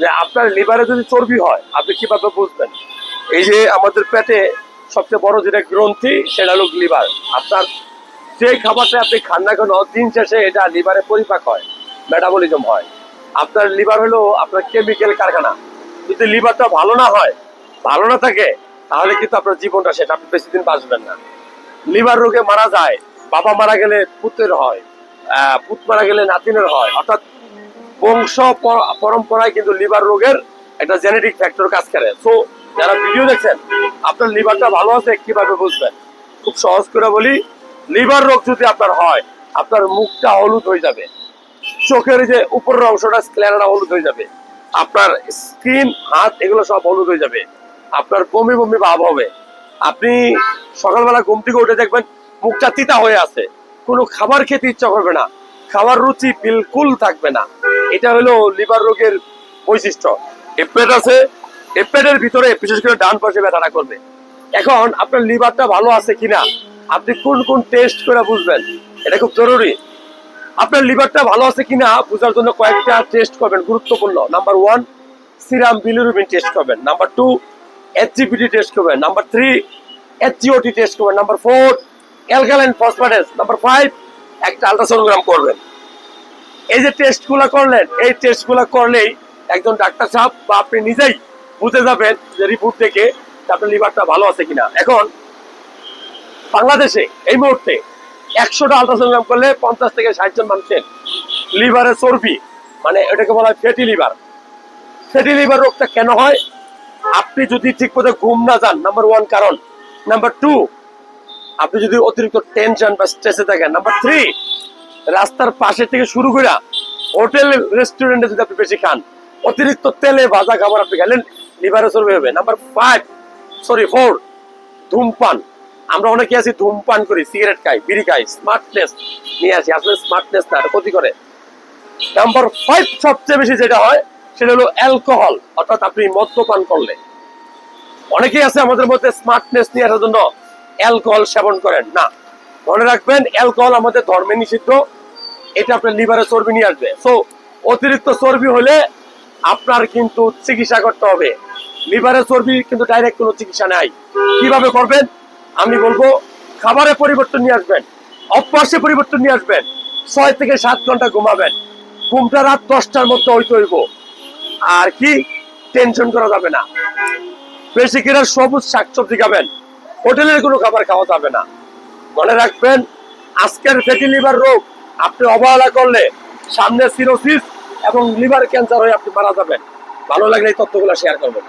যে আপনার লিভারে যদি চর্বি হয়, আপনি কীভাবে বুঝবেন? এই যে আমাদের পেটে সবচেয়ে বড় যেটা গ্রন্থি, সেটা হলো লিভার আপনার যে খাবারটা আপনি খান না কেন, দিন শেষে এটা লিভারে পরিপাক হয় মেটাবলিজম হয়। আপনার লিভার হলো আপনার কেমিক্যাল কারখানা। যদি লিভারটা ভালো না হয়, ভালো না থাকে, তাহলে কিন্তু আপনার জীবনটা সেটা আপনি বেশি দিন বাঁচবেন না। লিভার রোগে মারা যায়, বাবা মারা গেলে পুত্রের হয় পুত মারা গেলে নাতিনের হয়, অর্থাৎ বংশ পরম্পরায় কিন্তু লিভার রোগের একটা জেনেটিক ফ্যাক্টর কাজ করে। সো যারা ভিডিও দেখছেন, আপনার লিভারটা ভালো আছে কীভাবে বুঝবেন? খুব সহজ করে বলি, লিভার রোগ যদি আপনার হয়, আপনার মুখটা হলুদ হয়ে যাবে। চোখের যে উপরের অংশটা স্ক্লেরাটা হলুদ হয়ে যাবে। আপনার স্কিন হাত, এগুলো সব হলুদ হয়ে যাবে। আপনার বমি বমি ভাব হবে। আপনি সকালবেলা ঘুম থেকে উঠে দেখবেন, মুখটা তিতা হয়ে আছে। কোনো খাবার খেতে ইচ্ছা করবে না। খাবার রুচি বিলকুল থাকবে না। এটা হলো লিভার রোগের বৈশিষ্ট্য। এপেট আছে এপেটের ভিতরে বিশেষ করে ডান পাশে ব্যথাটা করবে। এখন আপনার লিভারটা ভালো আছে কিনা, আপনি কোন কোন টেস্ট করে বুঝবেন? এটা খুব জরুরি। আপনার লিভারটা ভালো আছে কিনা, বোঝার জন্য কয়েকটা টেস্ট করবেন, গুরুত্বপূর্ণ। Number one serum bilirubin test করবেন। নাম্বার টু এইচজিপিটি টেস্ট করবেন। নাম্বার থ্রি এইচজিওটি টেস্ট করবেন। Number four alkaline phosphatase number five একটা আলট্রাসোনোগ্রাম করবেন। এই যে টেস্টগুলো করলেন, এই টেস্টগুলো করলেই একজন ডাক্তার সাহেব বা আপনি নিজেই বুঝে যাবেন যে রিপোর্ট থেকে আপনার লিভারটা ভালো আছে কিনা। এখন বাংলাদেশে এই মুহূর্তে একশোটা আলট্রাসোনোগ্রাম করলে পঞ্চাশ থেকে ষাট জন মানুষের লিভারের চর্বি মানে এটাকে বলা হয় ফ্যাটি লিভার ফ্যাটি লিভার রোগটা কেন হয়? আপনি যদি ঠিক মতো ঘুম না যান নাম্বার ওয়ান কারণ। নাম্বার টু আপনি যদি অতিরিক্ত টেনশন বা স্ট্রেসে থাকেন নাম্বার থ্রি রাস্তার পাশে থেকে শুরু করে হোটেল রেস্টুরেন্টে যদি আপনি বেশি খান, অতিরিক্ত তেলে ভাজা খাবার আপনি খেলেন লিভারে হবে। নাম্বার ফাইভ সরি ফোর ধূমপান। আমরা অনেকে আছি, ধূমপান করি সিগারেট খাই, বিড়ি খাই স্মার্টনেস নিয়ে আসি, আসলে স্মার্টনেস না ক্ষতি করে। নাম্বার ফাইভ সবচেয়ে বেশি যেটা হয়, সেটা হলো অ্যালকোহল অর্থাৎ আপনি মদ্যপান করলে। অনেকেই আছে আমাদের মধ্যে স্মার্টনেস নিয়ে আসার জন্য অ্যালকোহল সেবন করেন। না, মনে রাখবেন, অ্যালকোহল আমাদের ধর্মে নিষিদ্ধ। এটা আপনার লিভারে চর্বি নিয়ে আসবে। সো অতিরিক্ত চর্বি হলে আপনার কিন্তু চিকিৎসা করতে হবে। লিভারে চর্বি কিন্তু ডাইরেক্ট কোনো চিকিৎসা নাই। কীভাবে করবেন? আমি বলব খাবারে পরিবর্তন নিয়ে আসবেন, অভ্যাসে পরিবর্তন নিয়ে আসবেন। ছয় থেকে সাত ঘণ্টা ঘুমাবেন। ঘুমটা রাত দশটার মধ্যে হইতে হইব। আর কি? টেনশন করা যাবে না। বেশি করে সবুজ শাকসবজি খাবেন। হোটেলের কোনো খাবার খাওয়া যাবে না। মনে রাখবেন, আজকের ফ্যাটি লিভার রোগ আপনি অবহেলা করলে সামনে সিরোসিস এবং লিভার ক্যান্সার হয়ে আপনি মারা যাবেন। ভালো লাগলে এই তথ্যগুলো শেয়ার করবেন।